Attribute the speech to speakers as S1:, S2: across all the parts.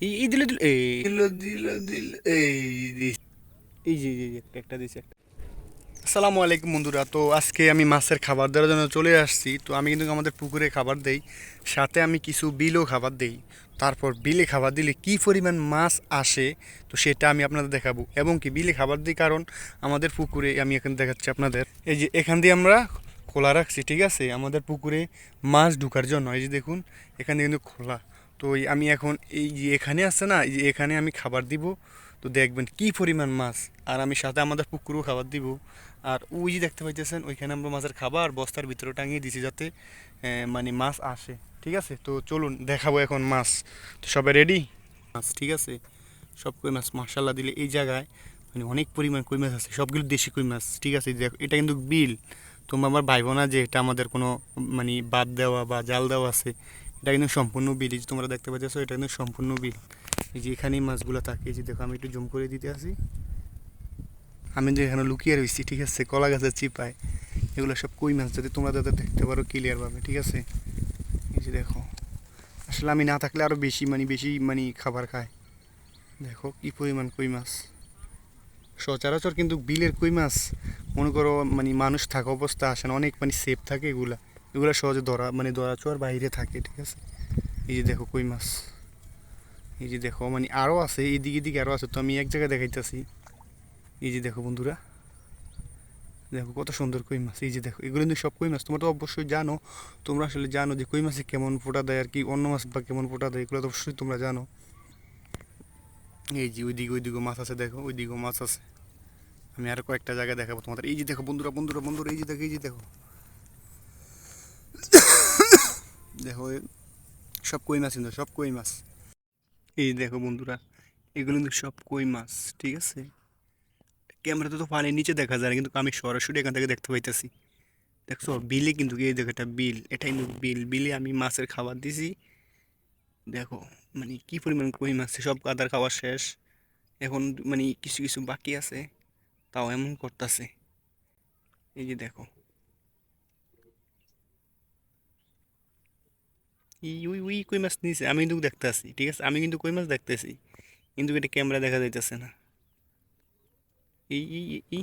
S1: এই দিলে দিল এই। দিল দিল দিল এই যে এই যে, একটা- দিছে একটা। আসসালামু আলাইকুম বন্ধুরা তো আজকে আমি মাছের খাবার দেওয়ার জন্য চলে আসছি। তো আমি কিন্তু আমাদের পুকুরে খাবার দেই সাথে আমি কিছু বিলও খাবার দেই। তারপর বিলে খাবার দিলে কি পরিমাণ মাছ আসে তো সেটা আমি আপনাদের দেখাবো। এবং কি বিলে খাবার দিই কারণ আমাদের পুকুরে আমি এখন দেখাচ্ছি আপনাদের। এই যে এখান দিয়ে আমরা খোলা রাখছি ঠিক আছে? আমাদের পুকুরে মাছ ঢুকার জন্য এই যে দেখুন এখানে কিন্তু খোলা। তো আমি এখন এই যে এখানে আছে না, এই যে এখানে আমি খাবার দিব, তো দেখবেন কি পরিমাণ মাছ। আর আমি সাথে আমাদের পুকুরেও খাবার দিব। আর ওই যে দেখতে পাইতেছেন, ওইখানে আমরা মাছের খাবার বস্তার ভিতরে টাঙিয়ে দিছি যাতে মানে মাছ আসে। ঠিক আছে? তো চলুন, দেখাবো এখন মাছ। তো সবাই রেডি মাছ, ঠিক আছে? সব কই মাছ মার্শাল্লাহ দিলে এই জায়গায় মানে অনেক পরিমাণ কই মাছ আছে। সবগুলো দেশি কই মাছ, ঠিক আছে? দেখো, এটা কিন্তু বিল। তোমরা আমার ভাইবো না যে, এটা আমাদের কোনো মানে বাদ দেওয়া বা জাল দেওয়া আছে এটা কিন্তু সম্পূর্ণ বিল এই যে তোমরা দেখতে পাচ্ছ এটা কিন্তু সম্পূর্ণ বিল এই যে এখানেই মাছগুলো থাকে, এই যে দেখো, আমি একটু জুম করে দিতে আসি। আমি যে এখানে লুকিয়ে রয়েছি ঠিক আছে, কলা গাছের চিপায়। এগুলো সব কই মাছ? যদি তোমরা যাতে দেখতে পারো ক্লিয়ারভাবে ঠিক আছে? এই যে দেখো, আসলে আমি না থাকলে আরও বেশি মানে বেশি মানে খাবার খায়। দেখো, কি পরিমাণ কই মাছ। সচরাচর কিন্তু বিলের কই মাছ, মনে করো মানে মানুষ থাকা অবস্থা আসে না, অনেক মানে সেফ থাকে এগুলা। এগুলা সহজে ধরা মানে ধরা ছোঁয়ার বাইরে থাকে, ঠিক আছে? এই যে দেখো কই মাছ। এই যে দেখো মানে আরও আছে, এদিকে এদিকে আরও আছে, তো আমি এক জায়গায় দেখাইতেছি। এই যে দেখো বন্ধুরা, দেখো কত সুন্দর কই মাছ, এই যে দেখো, এগুলো কিন্তু সব কই মাছ, তোমরা তো অবশ্যই জানো, তোমরা আসলে জানো যে কই মাছে কেমন ফোটা দেয় আর কি, অন্য মাছ বা কেমন ফোটা দেয়, এগুলো তো অবশ্যই তোমরা জানো। এই যে ওইদিকে ওইদিকে মাছ আছে, দেখো, ওইদিকেও মাছ আছে। আমি আর কয়েকটা জায়গায় দেখাবো তোমাদের। এই যে দেখো বন্ধুরা বন্ধুরা বন্ধুরা, এই যে দেখো, এই যে দেখো। দেখো, সব কই মাছ কিন্তু, সব কই মাছ। এই দেখো বন্ধুরা, এগুলো কিন্তু সব কই মাছ, ঠিক আছে? ক্যামেরাতে তো পানির নিচে দেখা যায় কিন্তু আমি সরাসরি এখান থেকে দেখতে পাইতেছি। দেখছ, বিলে কিন্তু এই দেখো এটা বিল এটা কিন্তু বিল। বিলে আমি মাছের খাবার দিছি। দেখো মানে কি পরিমাণ কই মাছ, সব কাদার খাবার শেষ। এখন মানে কিছু কিছু বাকি আছে, তাও এমন করতেছে। এই যে দেখো ই উই উই কই মাছ নিয়েছে আমি কিন্তু দেখতে আসি ঠিক আছে? আমি কিন্তু কই মাছ দেখতেছি কিন্তু এটা ক্যামেরা দেখা যাইতেছে না। এই এই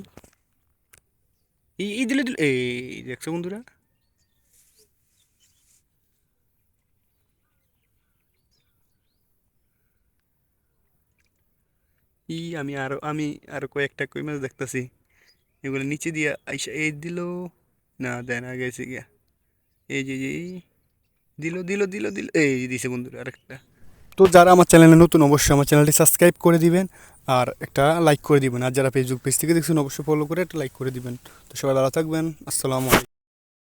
S1: এই দিলে দিলে, এই দেখছ বন্ধুরা? ই, আমি আরও আমি আরও কয়েকটা কই মাছ দেখতেছি এগুলো নিচে দিয়ে আইসা, এই দিল, না দেয় না গেছে গিয়া। এই যে, এই। দিল দিল দিল দিল। এই দিছে বন্ধুরা আরেকটা। তো যারা আমার চ্যানেলে নতুন, অবশ্যই আমার চ্যানেলটি সাবস্ক্রাইব করে দিবেন আর একটা লাইক করে দিবেন। আর যারা ফেসবুক পেজ থেকে দেখছেন, অবশ্যই ফলো করে একটা লাইক করে দিবেন। তো সবাই ভালো থাকবেন। আসসালামু আলাইকুম।